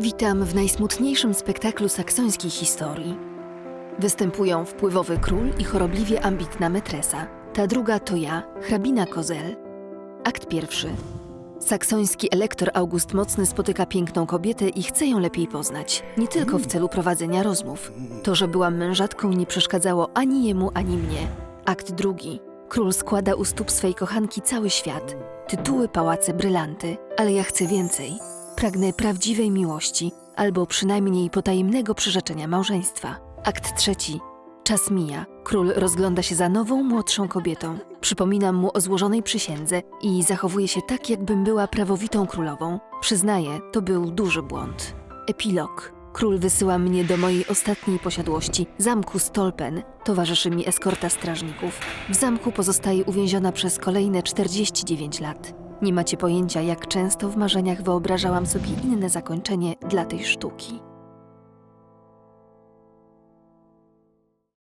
Witam w najsmutniejszym spektaklu saksońskiej historii. Występują wpływowy król i chorobliwie ambitna metresa. Ta druga to ja, hrabina Kozel. Akt pierwszy. Saksoński elektor August Mocny spotyka piękną kobietę i chce ją lepiej poznać, nie tylko w celu prowadzenia rozmów. To, że byłam mężatką, nie przeszkadzało ani jemu, ani mnie. Akt drugi. Król składa u stóp swej kochanki cały świat. Tytuły, pałace, brylanty, ale ja chcę więcej. Pragnę prawdziwej miłości, albo przynajmniej potajemnego przyrzeczenia małżeństwa. Akt trzeci. Czas mija. Król rozgląda się za nową, młodszą kobietą. Przypominam mu o złożonej przysiędze i zachowuje się tak, jakbym była prawowitą królową. Przyznaję, to był duży błąd. Epilog. Król wysyła mnie do mojej ostatniej posiadłości, zamku Stolpen. Towarzyszy mi eskorta strażników. W zamku pozostaję uwięziona przez kolejne 49 lat. Nie macie pojęcia, jak często w marzeniach wyobrażałam sobie inne zakończenie dla tej sztuki.